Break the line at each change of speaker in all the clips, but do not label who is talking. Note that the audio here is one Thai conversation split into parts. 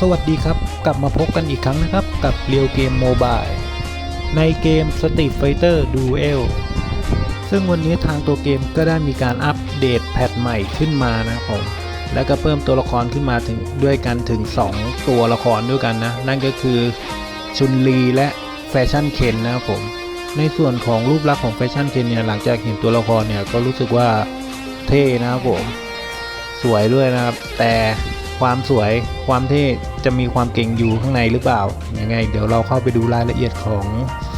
สวัสดีครับ กลับมาพบกันอีกครั้งนะครับ กับเรียวเกมโมบายในเกม Street Fighter Duel ซึ่งวันนี้ทางตัวเกมก็ได้มีการอัปเดตแพทใหม่ขึ้นมานะครับผมแล้วก็เพิ่มตัวละครขึ้นมาถึงด้วยกันถึง 2 ตัวละครด้วยกันนะ นั่นก็คือชุนลีและแฟชั่นเคนนะครับผม ในส่วนของรูปลักษณ์ของแฟชั่นเคนเนี่ยหลังจากเห็นตัวละครเนี่ยก็รู้สึกว่าเท่นะครับผม สวยด้วยนะครับ แต่ ความสวยความเท่จะมีความเก่งอยู่ข้างในหรือเปล่ายังไง เดี๋ยวเราเข้าไปดูรายละเอียดของ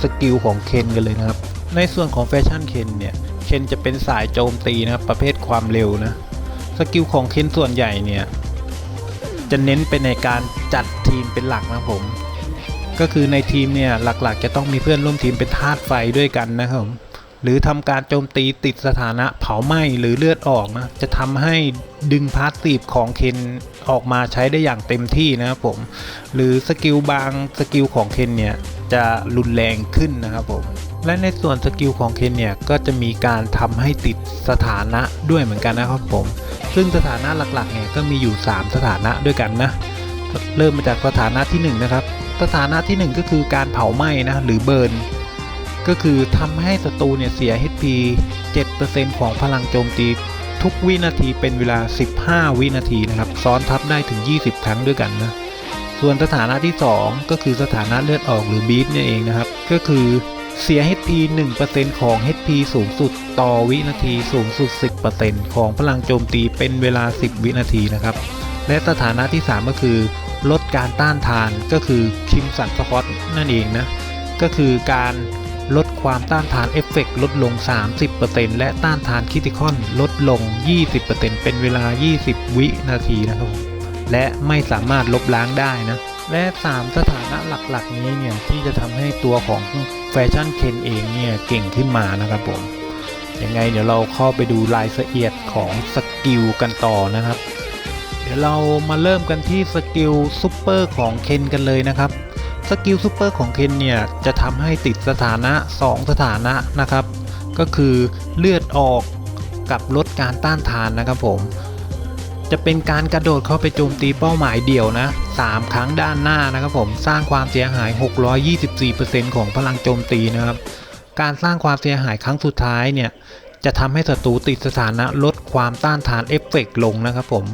สกิลของเคนกันเลยนะครับ ในส่วนของแฟชั่นเคนเนี่ยเคนจะเป็นสายโจมตีนะประเภทความเร็วนะสกิลของเคนส่วนใหญ่เนี่ยจะเน้นไปในการจัดทีมเป็นหลักนะผม ก็คือในทีมเนี่ยหลักๆ จะต้องมีเพื่อนร่วมทีมเป็นธาตุไฟด้วยกันนะครับผม หรือทำการโจมตีติดสถานะเผาไหม้หรือเลือดออกนะ จะทำให้ดึงพาสซีฟของเคนออกมาใช้ได้อย่างเต็มที่นะครับผม หรือสกิลบางสกิลของเคนเนี่ยจะรุนแรงขึ้นนะครับผม และในส่วนสกิลของเคนเนี่ยก็จะมีการทำให้ติดสถานะด้วยเหมือนกันนะครับผม ซึ่งสถานะหลักๆเนี่ยก็มีอยู่ 3 สถานะด้วยกันนะ เริ่มมาจากสถานะที่1นะครับ สถานะที่ 1 ก็คือการเผาไหม้นะหรือเบิร์น ก็คือทำให้ศัตรูเนี่ยเสีย HP 7%ของพลังโจมตีทุกวินาทีเป็นเวลา 15 วินาทีนะครับ ซ้อนทับได้ถึง 20 ครั้งด้วยกันนะ ส่วนสถานะที่ 2 ก็คือสถานะเลือดออกหรือบีทเนี่ยเองนะครับ ก็คือเสีย HP 1%ของ HP สูงสุดต่อวินาทีสูงสุด 10%ของพลังโจมตีเป็นเวลา 10 วินาทีนะครับ และสถานะที่ 3 ก็คือลดการต้านทานก็คือคิมสันสควอตนั่นเองนะ ก็คือการ ลดความต้านทานเอฟเฟกต์ลดลง 30%และต้านทานคิติคอนลดลง 20%เป็นเวลา 20 วินาทีนะครับและไม่สามารถลบล้างได้นะ และ 3 สถานะหลักๆ นี้เนี่ย ที่จะทำให้ตัวของแฟชั่นเคนเองเนี่ย เก่งขึ้นมานะครับผม ยังไงเดี๋ยวเราเข้าไปดูรายละเอียดของสกิลกันต่อนะครับ เดี๋ยวเรามาเริ่มกันที่สกิลซูเปอร์ของเคนกันเลยนะครับ สกิลซูเปอร์ของเคนเนี่ยจะทำให้ติดสถานะ 2 สถานะนะครับ ก็คือเลือดออกกับลดการต้านทานนะครับผม จะเป็นการกระโดดเข้าไปโจมตีเป้าหมายเดี่ยวนะ 3 ครั้งด้านหน้านะครับผม สร้างความเสียหาย 624%ของพลังโจมตีนะครับ การสร้างความเสียหายครั้งสุดท้ายเนี่ย จะทำให้ศัตรูติดสถานะลดความต้านทานเอฟเฟกต์ลงนะครับผม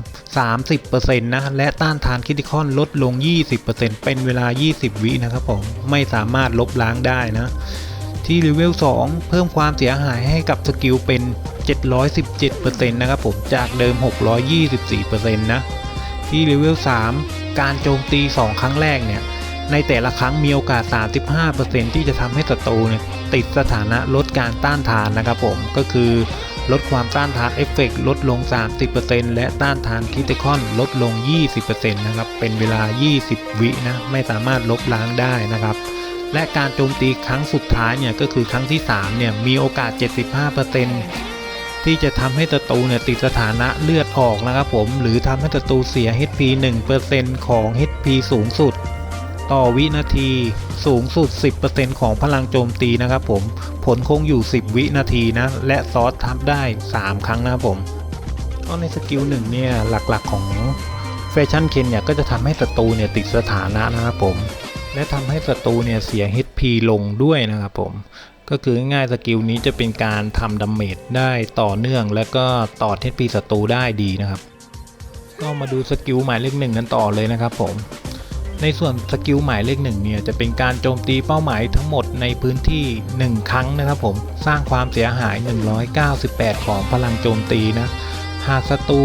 30%นะ และต้านทานคิติคอนลดลง 20%เป็นเวลา 20 วินะครับผม ไม่สามารถลบล้างได้นะ ที่เลเวล 2 เพิ่มความเสียหายให้กับสกิลเป็น 717%นะครับผม จากเดิม 624%นะ ที่เลเวล 3 การโจมตี 2 ครั้งแรกเนี่ย ในแต่ละครั้งมีโอกาส 35%ที่จะทำให้ศัตรูเนี่ย ติดสถานะลดการต้านทานนะครับผมก็คือลดความต้านทานเอฟเฟกต์ลดลง 30%และต้านทานคิติคอนลดลง 20%นะครับเป็นเวลา 20 วินะไม่สามารถลบล้างได้นะครับและการโจมตีครั้งสุดท้ายเนี่ยก็คือครั้งที่3เนี่ยมีโอกาส 75%ที่จะทำให้ศัตรูเนี่ยติดสถานะเลือดออกนะครับผมหรือทำให้ศัตรูเสีย HP 1%ของ HP สูงสุด ต่อวินาทีสูงสุด 10%ของพลังโจมตีนะครับผมผลคงอยู่ 10 วินาทีนะและซอสทับได้ 3 ครั้งนะครับผมก็ในสกิลหนึ่งเนี่ยหลักๆของแฟชั่นเคนเนี่ยก็จะทำให้ศัตรูเนี่ยติดสถานะนะครับผม และทำให้ศัตรูเนี่ยเสีย HP ลงด้วยนะครับผมก็คือง่ายๆสกิลนี้จะเป็นการทำดาเมจได้ต่อเนื่อง และก็ต่อ HP ศัตรูได้ดีนะครับ ก็มาดูสกิลหมายเลขหนึ่งกันต่อเลยนะครับผม ในส่วนสกิลหมายเลขหนึ่งเนี่ยจะเป็นการโจมตีเป้าหมายทั้งหมดในพื้นที่ 1 ครั้งนะครับผมสร้างความเสียหาย 198 ของพลังโจมตีนะหากศัตรู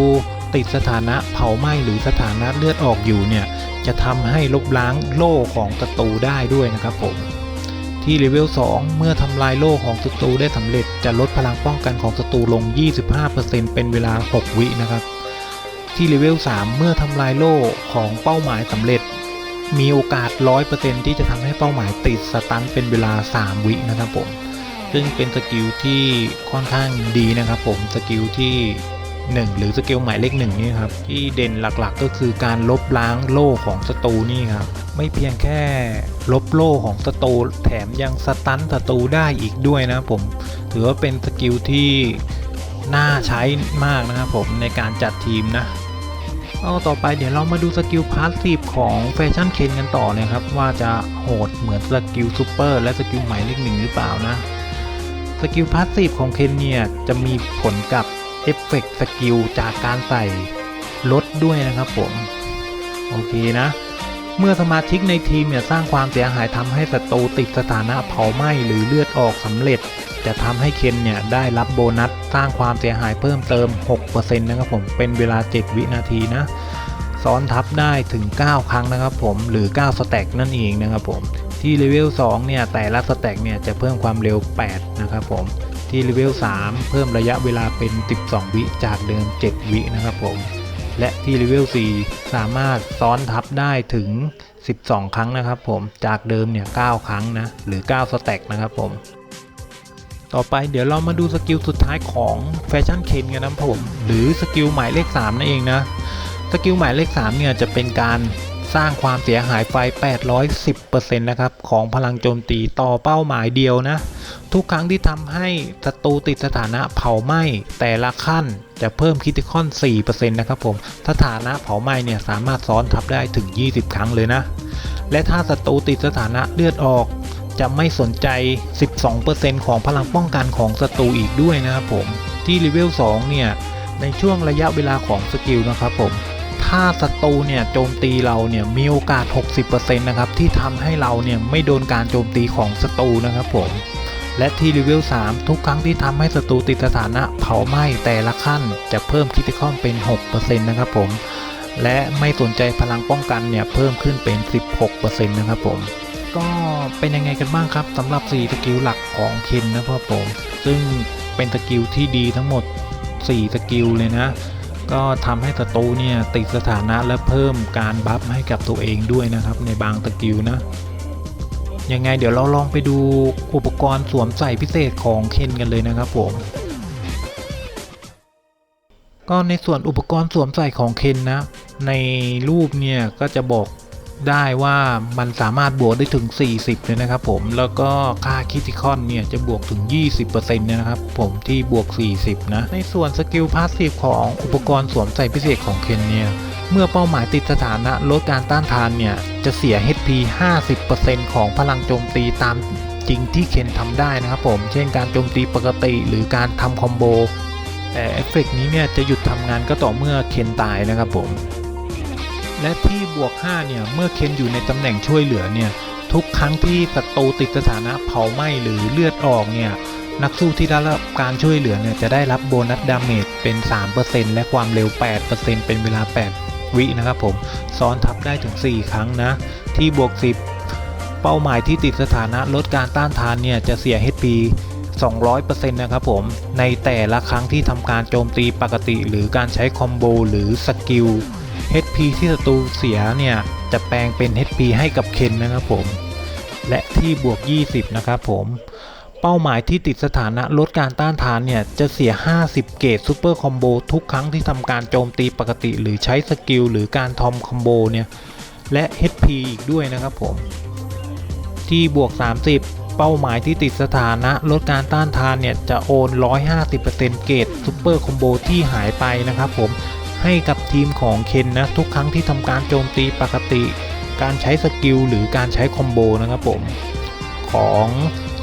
ติดสถานะเผาไหม้หรือสถานะเลือดออกอยู่เนี่ยจะทำให้ลบล้างโล่ของศัตรูได้ด้วยนะครับผมที่เลเวล 2 เมื่อทำลายโล่ของศัตรูได้สำเร็จจะลดพลังป้องกันของศัตรูลง 25%เป็นเวลา 6 วินะครับ ที่เลเวล 3 เมื่อทำลายโล่ของเป้าหมายสำเร็จ มีโอกาส 100%ที่จะทำให้เป้าหมายติดสตันเป็นเวลา 3 วินะครับผม ซึ่งเป็นสกิลที่ค่อนข้างดีนะครับผม สกิลที่ 1 หรือสกิลหมายเลขหนึ่งนี่ครับ ที่เด่นหลักๆก็คือการลบล้างโล่ของศัตรูนี่ครับ ไม่เพียงแค่ลบโล่ของศัตรูแถมยังสตันศัตรูได้อีกด้วยนะครับผม ถือว่าเป็นสกิลที่น่าใช้มากนะครับผมในการจัดทีมนะ ก็ต่อไปเดี๋ยวเรามาดูสกิลพาสซีฟของแฟชั่นเคนกันต่อนะครับ ว่าจะโหดเหมือนสกิลซูเปอร์และสกิลหมายเลขหนึ่งหรือเปล่านะ สกิลพาสซีฟของเคนเนี่ยจะมีผลกับเอฟเฟกต์สกิลจากการใส่ลดด้วยนะครับผม โอเคนะ เมื่อสมาชิกในทีมเนี่ยสร้างความเสียหายทำให้ศัตรูติดสถานะเผาไหม้หรือเลือดออกสำเร็จ จะทำให้เคนเนี่ยได้รับโบนัสสร้างความเสียหายเพิ่มเติม 6%นะครับผมเป็นเวลา 7 วินาทีนะซ้อนทับได้ถึง 9 ครั้งนะครับผมหรือ 9 สแต็กนั่นเองนะครับผมที่เลเวล2เนี่ยแต่ละสแต็กเนี่ยจะเพิ่มความเร็ว 8 นะครับผมที่เลเวล3เพิ่มระยะเวลาเป็น 12 วิจากเดิม 7 วินะครับผมและที่เลเวล4สามารถซ้อนทับได้ถึง 12 ครั้งนะครับผมจากเดิมเนี่ย 9 ครั้งนะหรือ 9 สแต็กนะครับผม ต่อไปเดี๋ยวเรามาดูสกิลสุดท้ายของแฟชั่นเคนกันนะผมหรือสกิลหมายเลข3นั่นเองนะสกิลหมายเลข3เนี่ยจะเป็นการสร้างความเสียหายไฟ 810%นะครับ ของพลังโจมตีต่อเป้าหมายเดียวนะ ทุกครั้งที่ทำให้ศัตรูติดสถานะเผาไหม้แต่ละขั้นจะเพิ่มคิติคอน 4%นะครับผม สถานะเผาไหม้เนี่ยสามารถซ้อนทับได้ถึง 20 ครั้งเลยนะ และถ้าศัตรูติดสถานะเลือดออก จะไม่สนใจ 12%ของพลังป้องกันของศัตรูอีกด้วยนะครับผม ที่เลเวล 2 เนี่ย ในช่วงระยะเวลาของสกิลนะครับผม ถ้าศัตรูเนี่ยโจมตีเราเนี่ยมีโอกาส 60%นะครับที่ทำให้เราเนี่ยไม่โดนการโจมตีของศัตรูนะครับผมและที่เลเวล3ทุกครั้งที่ทำให้ศัตรูติดสถานะเผาไหม้แต่ละขั้นจะเพิ่มคิติคอมเป็น 6%นะครับผม และไม่สนใจพลังป้องกันเนี่ยเพิ่มขึ้นเป็น 16%นะครับผม เป็นยังไงกันบ้างครับสำหรับ 4 สกิลหลักของเคนนะครับผม ซึ่งเป็นสกิลที่ดีทั้งหมด 4 สกิลเลยนะ ก็ทำให้ศัตรูเนี่ยติดสถานะและเพิ่มการบัฟให้กับตัวเองด้วยนะครับ ในบางสกิลนะยังไงเดี๋ยวเราลองไปดูอุปกรณ์สวมใส่พิเศษของเคนกันเลยนะครับผมก็ในส่วนอุปกรณ์สวมใส่ของเคนนะ ในรูปเนี่ยก็จะบอก ได้ว่ามันสามารถบวกได้ถึง 40เลยนะครับผมแล้วก็ค่าคิติคอนเนี่ยจะบวกถึง 20%เลยนะครับผมที่บวก 40 นะ ในส่วนสกิลพาสซีฟของอุปกรณ์สวมใส่พิเศษของเคนเนี่ยเมื่อเป้าหมายติดสถานะลดการต้านทานเนี่ย จะเสีย HP 50%ของพลังโจมตีตามจริงที่เคนทำได้นะครับผม เช่นการโจมตีปกติหรือการทำคอมโบ แต่เอฟเฟกต์นี้เนี่ยจะหยุดทำงานก็ต่อเมื่อเคนตายนะครับผม และที่บวก5เนี่ยเมื่อเคนอยู่ในตำแหน่งช่วยเหลือเนี่ยทุกครั้งที่ศัตรูติดสถานะเผาไหม้หรือเลือดออกเนี่ยนักสู้ที่ได้รับการช่วยเหลือเนี่ยจะได้รับโบนัสดาเมจเป็น 3%และความเร็ว 8%เป็นเวลา 8 วินะครับผมซ้อนทับได้ถึง 4 ครั้งนะ ที่บวก 10 เป้าหมายที่ติดสถานะลดการต้านทานเนี่ยจะเสีย HP 200%นะครับผม ในแต่ละครั้งที่ทำการโจมตีปกติ หรือการใช้คอมโบหรือสกิล HP ที่ศัตรูเสียเนี่ยจะแปลงเป็น HP ให้กับเคนนะครับผม และที่บวก 20 นะครับผม เป้าหมายที่ติดสถานะลดการต้านทานเนี่ยจะเสีย 50 เกตซูเปอร์คอมโบทุกครั้งที่ทำการโจมตีปกติ หรือใช้สกิลหรือการทอมคอมโบเนี่ยและ HP อีกด้วยนะครับผม ที่บวก 30 เป้าหมายที่ติดสถานะลดการต้านทานเนี่ยจะโอน 150%เกตซูเปอร์คอมโบที่หายไปนะครับผม ให้กับทีมของเคนนะทุกครั้งที่ทำการโจมตีปกติ การใช้สกิลหรือการใช้คอมโบนะครับผม ของ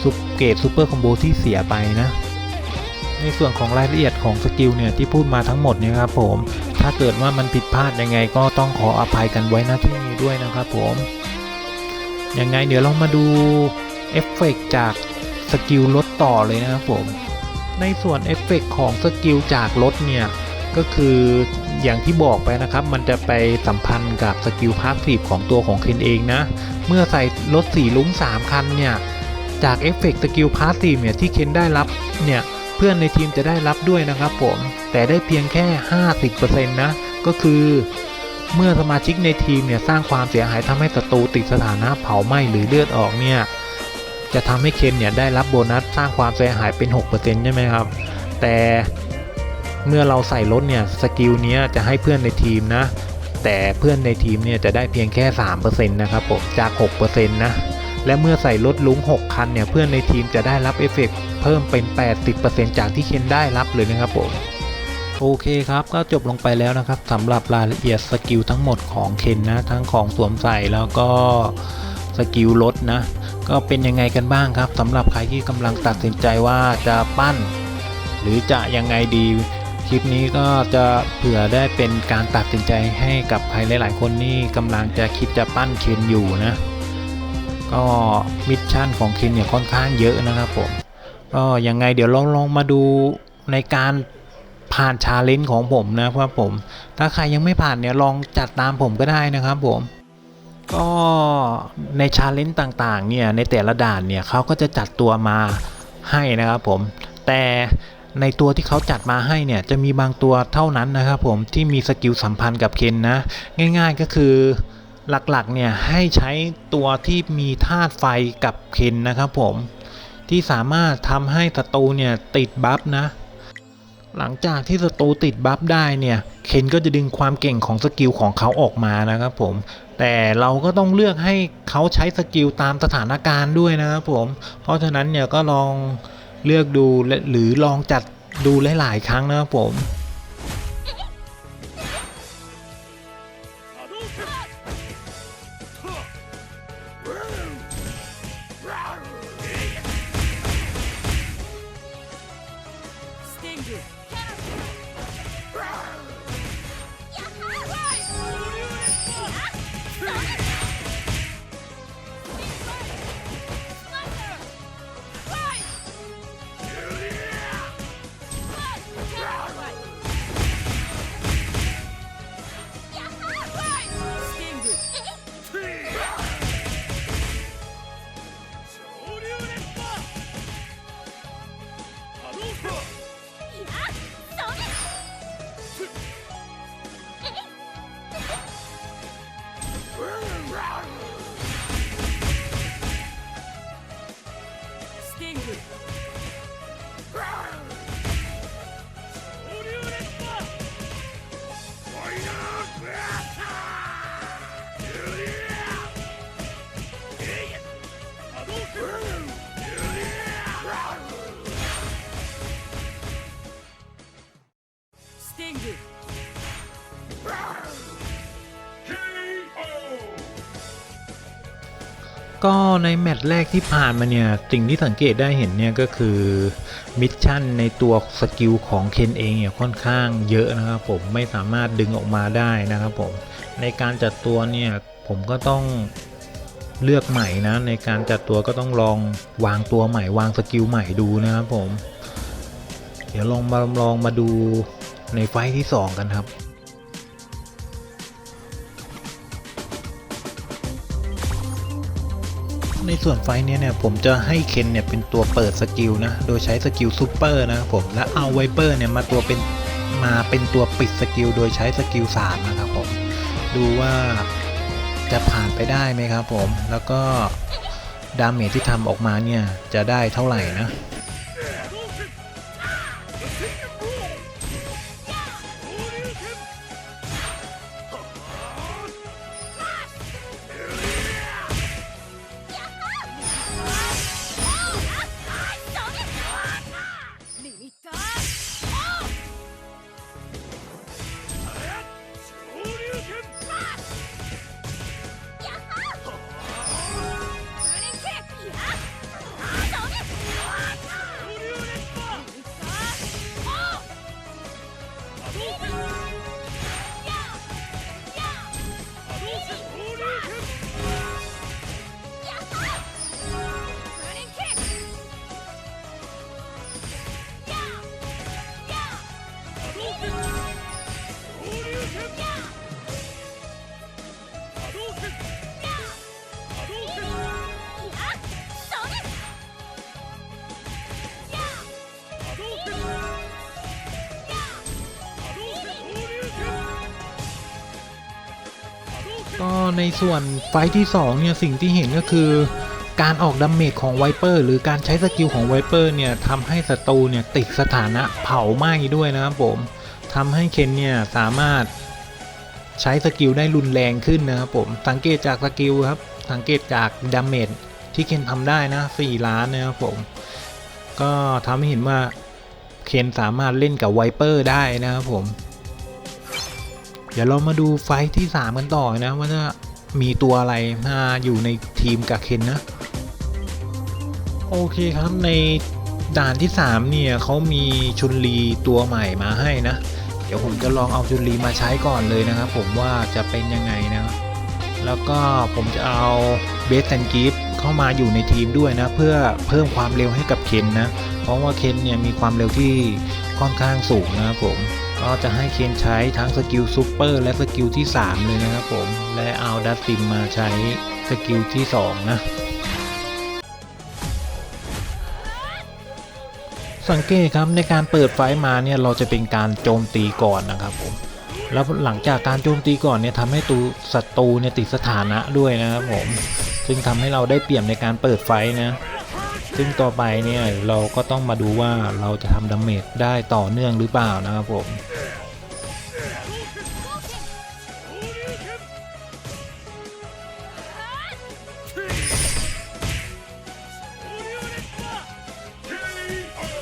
ซุปเกตซูเปอร์คอมโบที่เสียไปนะ ในส่วนของรายละเอียดของสกิลเนี่ยที่พูดมาทั้งหมดเนี่ยครับผม ถ้าเกิดว่ามันผิดพลาดยังไงก็ต้องขออภัยกันไว้นะที่นี้ด้วยนะครับผมยังไงเดี๋ยวเรามาดูเอฟเฟกต์จากสกิลลดต่อเลยนะครับผม ในส่วนเอฟเฟกต์ของสกิลจากรถเนี่ยก็คือ อย่างที่บอกไปนะครับ มันจะไปสัมพันธ์กับสกิลพาสซีฟของตัวของเคนเองนะ เมื่อใส่รถสีลุ้ง 3 คันเนี่ย จากเอฟเฟกต์สกิลพาสซีฟเนี่ยที่เคนได้รับเนี่ย เพื่อนในทีมจะได้รับด้วยนะครับผม แต่ได้เพียงแค่ 50%นะ ก็คือเมื่อสมาชิกในทีมเนี่ยสร้างความเสียหายทำให้ศัตรูติดสถานะเผาไหม้หรือเลือดออกเนี่ยจะทำให้เคนเนี่ยได้รับโบนัสสร้างความเสียหายเป็น 6%ใช่ไหมครับ แต่ เมื่อเราใส่รถเนี่ยสกิลนี้จะให้เพื่อนในทีมนะ แต่เพื่อนในทีมเนี่ยจะได้เพียงแค่ 3%นะครับผมจาก 6%นะและเมื่อใส่รถลุง 6 คันเนี่ยเพื่อนในทีมจะได้รับเอฟเฟกต์เพิ่มเป็น 80%จากที่เคนได้รับเลยนะครับผมโอเคครับก็จบลงไปแล้วนะครับสำหรับรายละเอียดสกิลทั้งหมดของเคนนะทั้งของสวมใส่แล้วก็สกิลลดนะ ก็เป็นยังไงกันบ้างครับสำหรับใครที่กำลังตัดสินใจว่าจะปั้น หรือจะยังไงดี คลิปนี้ก็จะเผื่อได้เป็นการตัดสินใจให้กับใครหลาย ๆ คนนี่กำลังจะคิดจะปั้นเคนอยู่นะ ก็มิชชั่นของเคนเนี่ยค่อนข้างเยอะนะครับผมก็ยังไงเดี๋ยวลองลองมาดูในการผ่านชาเลนจ์ของผมนะครับผม ถ้าใครยังไม่ผ่านเนี่ยลองจัดตามผมก็ได้นะครับผมก็ในชาเลนจ์ต่างๆเนี่ยในแต่ละด่านเนี่ยเขาก็จะจัดตัวมาให้นะครับผม แต่ ในตัวที่เขาจัดมาให้เนี่ยจะมีบางตัวเท่านั้นนะครับผมที่มีสกิลสัมพันธ์กับเคนนะ ง่ายๆก็คือหลักๆเนี่ยให้ใช้ตัวที่มีธาตุไฟกับเคนนะครับผมที่สามารถทำให้ศัตรูเนี่ยติดบัฟนะ หลังจากที่ศัตรูติดบัฟได้เนี่ยเคนก็จะดึงความเก่งของสกิลของเขาออกมานะครับผมแต่เราก็ต้องเลือกให้เขาใช้สกิลตามสถานการณ์ด้วยนะครับผมเพราะฉะนั้นเนี่ยก็ลอง เลือกดูและหรือลองจัดดูหลาย ๆ ครั้งนะครับผม ก็ในแมตช์แรกที่ผ่านมาเนี่ย สิ่งที่สังเกตได้เห็นเนี่ยก็คือมิชชั่นในตัวสกิลของเคนเองเนี่ยค่อนข้างเยอะนะครับผมไม่สามารถดึงออกมาได้นะครับผมในการจัดตัวเนี่ยผมก็ต้องเลือกใหม่นะในการจัดตัวก็ต้องลองวางตัวใหม่ วางสกิลใหม่ดูนะครับผม เดี๋ยวลองมาลองมาดูในไฟท์ที่ 2 กันครับ ในส่วนไฟนี้เนี่ยผมจะให้เคนเนี่ยเป็นตัวเปิดสกิลนะ โดยใช้สกิลซูเปอร์นะครับผม และเอาไวเปอร์เนี่ยมาตัวเป็นมาเป็นตัวปิดสกิลโดยใช้สกิล3นะครับผม ดูว่าจะผ่านไปได้ไหมครับผม แล้วก็ดาเมจที่ทำออกมาเนี่ยจะได้เท่าไหร่นะ ก็ในส่วนไฟที่2เนี่ยสิ่งที่เห็นก็คือการออกดาเมจของไวเปอร์หรือการใช้สกิลของไวเปอร์เนี่ยทำให้ศัตรูเนี่ยติดสถานะเผาไหม้ด้วยนะครับผมทำให้เคนเนี่ยสามารถใช้สกิลได้รุนแรงขึ้นนะครับผมสังเกตจากสกิลครับสังเกตจากดาเมจที่เคนทำได้นะ 4 ล้านนะครับผม ก็ทำให้เห็นว่าเคนสามารถเล่นกับไวเปอร์ได้นะครับผม เดี๋ยวเรามาดูไฟที่ 3 กันต่อนะ ว่าจะมีตัวอะไรมาอยู่ในทีมกับเคนนะ โอเคครับในด่านที่ 3 เนี่ยเขามีชุนลีตัวใหม่มาให้นะ เดี๋ยวผมจะลองเอาชุนลีมาใช้ก่อนเลยนะครับ ผมว่าจะเป็นยังไงนะ แล้วก็ผมจะเอาเบสแอนกิฟเข้ามาอยู่ในทีมด้วยนะ เพื่อเพิ่มความเร็วให้กับเคนนะ เพราะว่าเคนเนี่ยมีความเร็วที่ค่อนข้างสูงนะครับผม ก็จะให้เคนใช้ทั้งสกิลซูเปอร์และสกิลที่ 3 เลยนะครับผม และเอาดัตติมมาใช้สกิลที่ 2 นะ สังเกตครับในการเปิดไฟมาเนี่ยเราจะเป็นการโจมตีก่อนนะครับผม แล้วหลังจากการโจมตีก่อนเนี่ยทำให้ตูศัตรูเนี่ยติดสถานะด้วยนะครับผม ซึ่งทำให้เราได้เปรียบในการเปิดไฟนะ ซึ่งต่อไปเนี่ยเราก็ต้องมาดูว่าเราจะทำดาเมจได้ต่อเนื่องหรือเปล่านะครับผม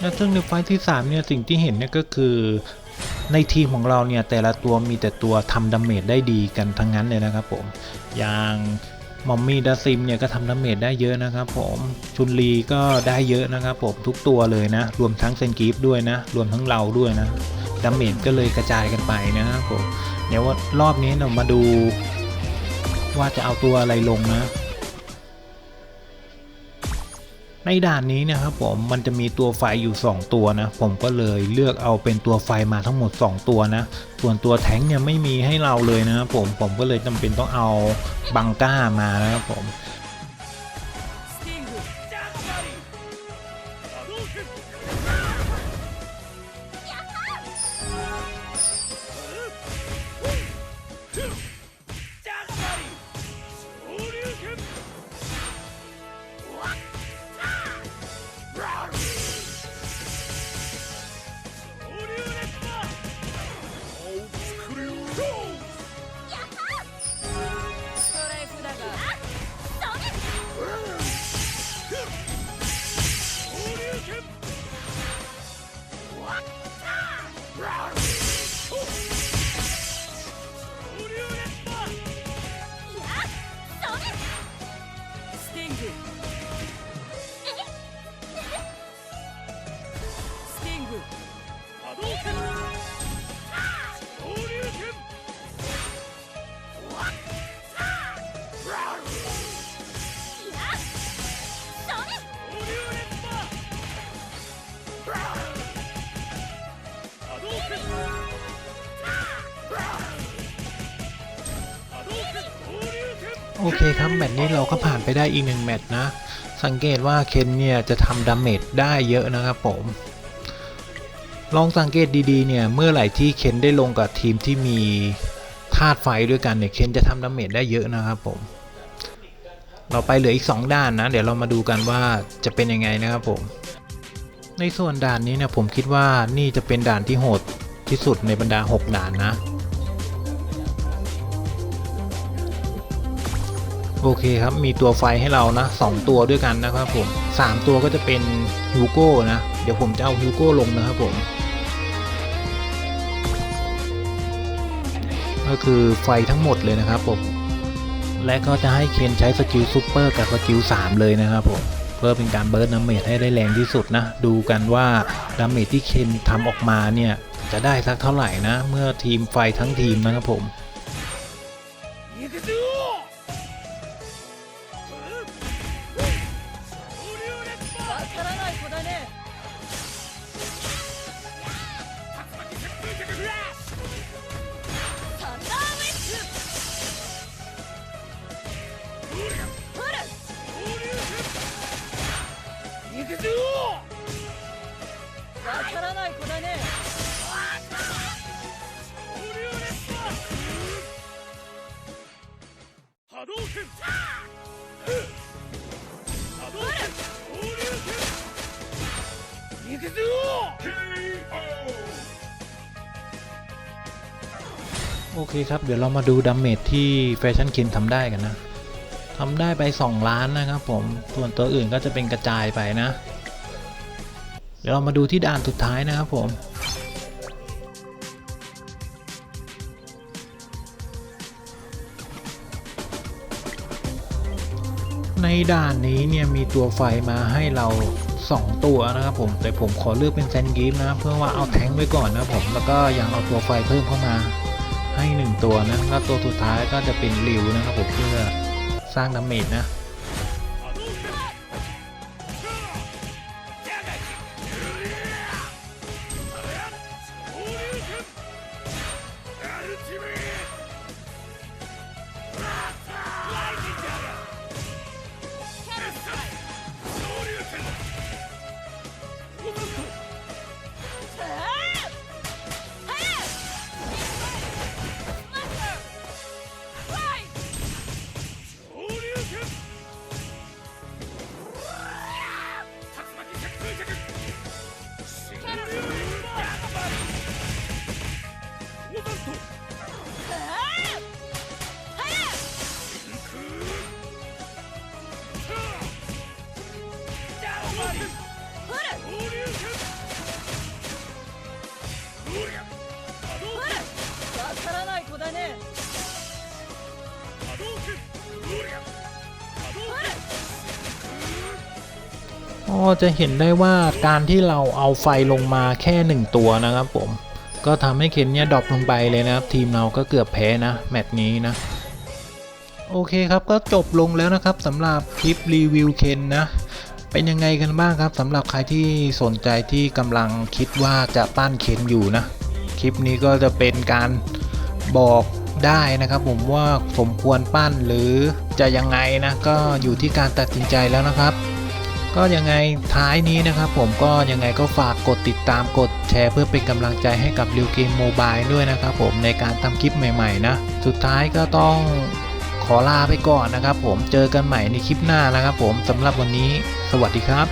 และซึ่งในไฟท์ที่ 3 เนี่ย สิ่งที่เห็นเนี่ยก็คือในทีมของเราเนี่ย แต่ละตัวมีแต่ตัวทำดาเมจได้ดีกันทั้งนั้นเลยนะครับผม อย่าง มอมมี่ดัซิมเนี่ยก็ทำดาเมจได้เยอะนะครับผมชุนลีก็ได้เยอะนะครับผมทุกตัวเลยนะ รวมทั้งเซนกีฟด้วยนะ รวมทั้งเราด้วยนะดาเมจก็เลยกระจายกันไปนะครับผมเดี๋ยวว่ารอบนี้เรามาดูว่าจะเอาตัวอะไรลงนะ ในด่านนี้นะครับผมมันจะมีตัวไฟอยู่ 2 ตัวนะ ผมก็เลยเลือกเอาเป็นตัวไฟมาทั้งหมด 2 ตัวนะ ส่วนตัวแท้งเนี่ยไม่มีให้เราเลยนะครับผมผมก็เลยจำเป็นต้องเอาบังก้ามานะครับผม โอเคครับ แมตช์นี้เราก็ผ่านไปได้อีกหนึ่งแมตช์นะ สังเกตว่าเคนเนี่ยจะทำดาเมจได้เยอะนะครับผม ลองสังเกตดีๆเนี่ยเมื่อไหร่ที่เคนได้ลงกับทีมที่มีธาตุไฟด้วยกันเนี่ยเคนจะทำดาเมจได้เยอะนะครับผม เราไปเหลืออีก 2 ด้านนะ เดี๋ยวเรามาดูกันว่าจะเป็นยังไงนะครับผม ในส่วนด่านนี้เนี่ยผมคิดว่านี่จะเป็นด่านที่โหดที่สุดในบรรดา 6 ด่านนะ โอเคครับ มีตัวไฟให้เรานะ 2 ตัวด้วยกันนะครับผม 3 ตัวก็จะเป็นฮิวโก้นะ เดี๋ยวผมจะเอาฮิวโก้ลงนะครับผม ก็คือไฟทั้งหมดเลยนะครับผม และก็จะให้เคนใช้สกิลซูเปอร์กับสกิล3เลยนะครับผม เพื่อเป็นการเบิร์ดดาเมจให้ได้แรงที่สุดนะ ดูกันว่าดาเมจที่เคนทำออกมาเนี่ย จะได้สักเท่าไหร่นะ เมื่อทีมไฟทั้งทีมนะครับผม
行くぞわからない子だね
波動拳波動拳
行くぞ
โอเคครับ เดี๋ยวเรามาดูดาเมจที่แฟชั่นเคนทำได้กันนะ ทำได้ไป 2 ล้านนะครับผมส่วนตัวอื่นก็จะเป็นกระจายไปนะ เดี๋ยวเรามาดูที่ด่านสุดท้ายนะครับผมในด่านนี้เนี่ยมีตัวไฟมาให้เรา 2 ตัวนะครับผมแต่ผมขอเลือกเป็นแซนกิฟนะเพื่อว่าเอาแทงไว้ก่อนนะผมแล้วก็ยังเอาตัวไฟเพิ่มเข้ามาให้ 1 ตัวนะแล้วตัวสุดท้ายก็จะเป็นริวนะครับผมเพื่อ สร้างดาเมจนะ จะเห็นได้ว่าการที่เราเอาไฟลงมาแค่หนึ่งตัวนะครับผม ก็ทำให้เคนเนี่ยดรอปลงไปเลยนะครับ ทีมเราก็เกือบแพ้นะ แมตช์นี้นะ โอเคครับก็จบลงแล้วนะครับสำหรับคลิปรีวิวเคนนะเป็นยังไงกันบ้างครับสำหรับใครที่สนใจที่กำลังคิดว่าจะปั้นเคนอยู่นะ คลิปนี้ก็จะเป็นการบอกได้นะครับ ผมว่าสมควรปั้นหรือจะยังไงนะก็อยู่ที่การตัดสินใจแล้วนะครับ ก็ยังไงท้ายนี้นะครับผมก็ยังไงก็ฝากกดติดตามกดแชร์เพื่อเป็นกำลังใจให้กับริวเกมโมบายด้วยนะครับผมในการทำคลิปใหม่ๆนะ สุดท้ายก็ต้องขอลาไปก่อนนะครับผมเจอกันใหม่ในคลิปหน้านะครับผมสำหรับวันนี้ สวัสดีครับ